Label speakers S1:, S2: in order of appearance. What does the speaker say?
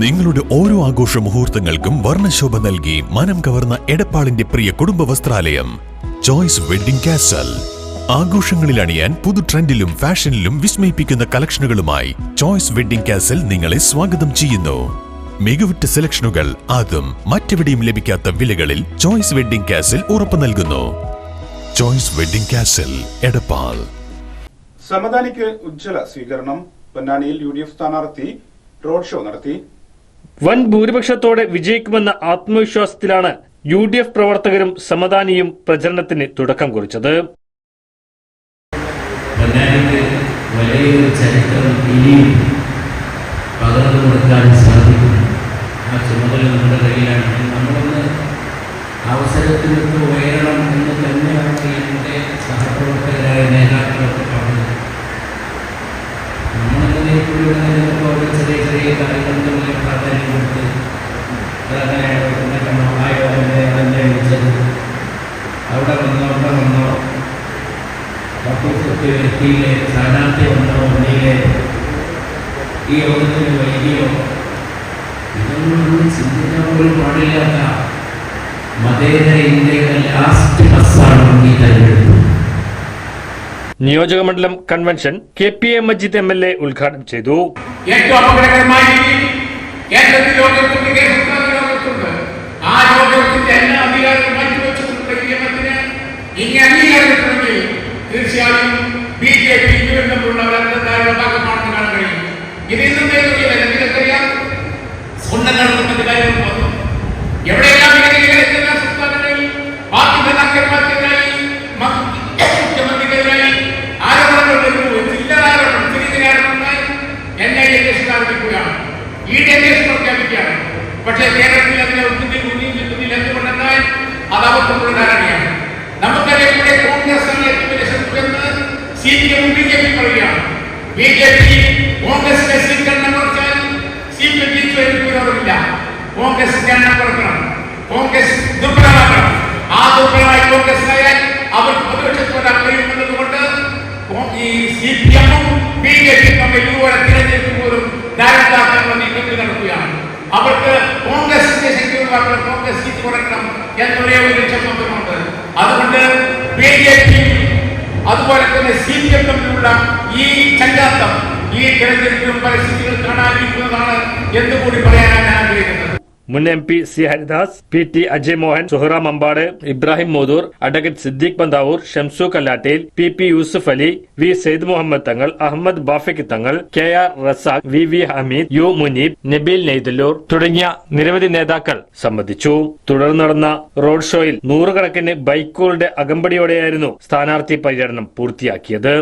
S1: നിങ്ങളുടെ ഓരോ ആഘോഷ മുഹൂർത്തങ്ങൾക്കും വർണശോഭ നൽകി മനം കവർന്ന എടപ്പാളിന്റെ പ്രിയ കുടുംബ വസ്ത്രാലയം. ചോയ്സ് വെഡിംഗ് കാസൽ ആഘോഷങ്ങളിൽ അണിയാൻ പുതു ട്രെൻഡിലും ഫാഷനിലും വിസ്മയിപ്പിക്കുന്ന കളക്ഷനുകളുമായി ചോയ്സ് വെഡിംഗ് കാസൽ നിങ്ങളെ സ്വാഗതം ചെയ്യുന്നു. മികവുറ്റ സെലക്ഷനുകൾ അതും മറ്റെവിടെയും ലഭിക്കാത്ത വിലകളിൽ ചോയ്സ് വെഡിംഗ് കാസൽ ഉറപ്പു നൽകുന്നു. Choice wedding castle Edappal.
S2: സമദാനിക്ക് ഉജ്ജ്വല സ്വീകരണം. പൊന്നാനിയിൽ യു ഡി എഫ് സ്ഥാനാർത്ഥി റോഡ് ഷോ നടത്തി.
S3: വൻ ഭൂരിപക്ഷത്തോടെ വിജയിക്കുമെന്ന ആത്മവിശ്വാസത്തിലാണ് യു ഡി എഫ് പ്രവർത്തകരും സമദാനിയും പ്രചരണത്തിന് തുടക്കം കുറിച്ചത്.
S4: സഹപ്രവർത്തകരായ നേതാക്കളൊക്കെ പറഞ്ഞത്. ചെറിയ ചെറിയ കാര്യങ്ങൾക്ക് പ്രാധാന്യം കൊടുത്ത് അവിടെ വന്നോ അവിടെ വന്നോ ഡോക്ടർ വ്യക്തിയിലെ സ്ഥാനാർത്ഥി വന്നോ ഈ യോഗത്തിന് വൈകിയോ ഇതൊന്നും ചിന്തിക്കാൻ പോലും പാടില്ലാത്ത മതേതര ഇന്ത്യയുടെ ലാസ്റ്റ് ബസ്സാണ് ഈ തെരഞ്ഞെടുപ്പ്
S3: നിയോജകമണ്ഡലം convention K P A Majeed M L A ഉദ്ഘാടനം ചെയ്തു
S5: ഏറ്റവും അപകടകരമായ രീതിയിൽ കേന്ദ്രത്തിൽ യോഗത്തുണ്ട് കേരളത്തിൽ യോഗത്തുണ്ട് ആ യോഗത്തിന്റെ എല്ലാ അധികാരവും മാറ്റിവെച്ചുകൊണ്ടുള്ള ഈ നിയമത്തിന്. ഇനി അംഗീകാരം കിട്ടണമെങ്കിൽ തീർച്ചയായും ബി ജെ പി തമ്മിലുള്ള ബന്ധത്താരുടെ ഭാഗമാണെന്ന് കാണാൻ കഴിയും. ഇതിൽ നേരിടുകയല്ല നിങ്ങൾക്കറിയാം സ്വന്തം നടത്തുന്ന കാര്യം വന്നു എവിടെയെല്ലാം സംസ്ഥാനങ്ങളിൽ പാർട്ടി നേതാക്കന്മാർക്കെതിരായി ഇ ഡി പ്രഖ്യാപിക്കുകയാണ് പക്ഷേ കേരളത്തിൽ അതിനെ ഒത്തുതീർ ഉന്നിയും നിൽക്കുന്നില്ല എന്തുകൊണ്ടെന്നാൽ അത് അവർക്കുള്ള ധാരണയാണ് നമുക്കറിയാം ഇവിടെ കോൺഗ്രസ് ആണ് ഏറ്റവും ശത്രുവെന്ന് C P M B J P പറയുകയാണ്. ബി ജെ പി കോൺഗ്രസിന്റെ സീറ്റ് എണ്ണം കുറച്ചാൽ സി പി എം ജയിച്ചു കോൺഗ്രസിന്റെ എണ്ണം കുറക്കണം. കോൺഗ്രസ് ദുർബലമാക്കണം. ആ ദുർബലമായി കോൺഗ്രസ് ആയാൽ അവർ പ്രതിപക്ഷത്ത് വരാൻ കഴിയുമെന്നതുകൊണ്ട് കോ- ഈ സി പി എമ്മും ബി ജെ പി തമ്മിൽ ഇതുപോലെ തിരഞ്ഞെടുപ്പ് പോലും ധാരണാക്കാനുള്ള അതുപോലെ തന്നെ സി പി എം തമ്മിലുള്ള ഈ ചങ്കാത്തം ഈ തെരഞ്ഞെടുപ്പിലും പല സ്ഥിതികൾ കാണാനിരിക്കുന്നതാണ് എന്നുകൂടി പറയാനാണ് ഞാൻ ആഗ്രഹിക്കുന്നത്.
S3: മുൻ M P C Haridas P T Ajay Mohan Suhara Mampad Ibrahim Modur advocate Siddique Banthavoor Shamsu Kallattil P P Yusuf Ali V Syed Muhammad Thangal Ahmed Bafiq Thangal K R Razak V V Hameed U Muneeb Nabeel Neythalloor തുടങ്ങിയ നിരവധി നേതാക്കൾ സംബന്ധിച്ചു. തുടർന്ന് നടന്ന road ഷോയിൽ നൂറുകണക്കിന് ബൈക്കുകളുടെ അകമ്പടിയോടെയായിരുന്നു സ്ഥാനാർത്ഥി പര്യടനം പൂർത്തിയാക്കിയത്.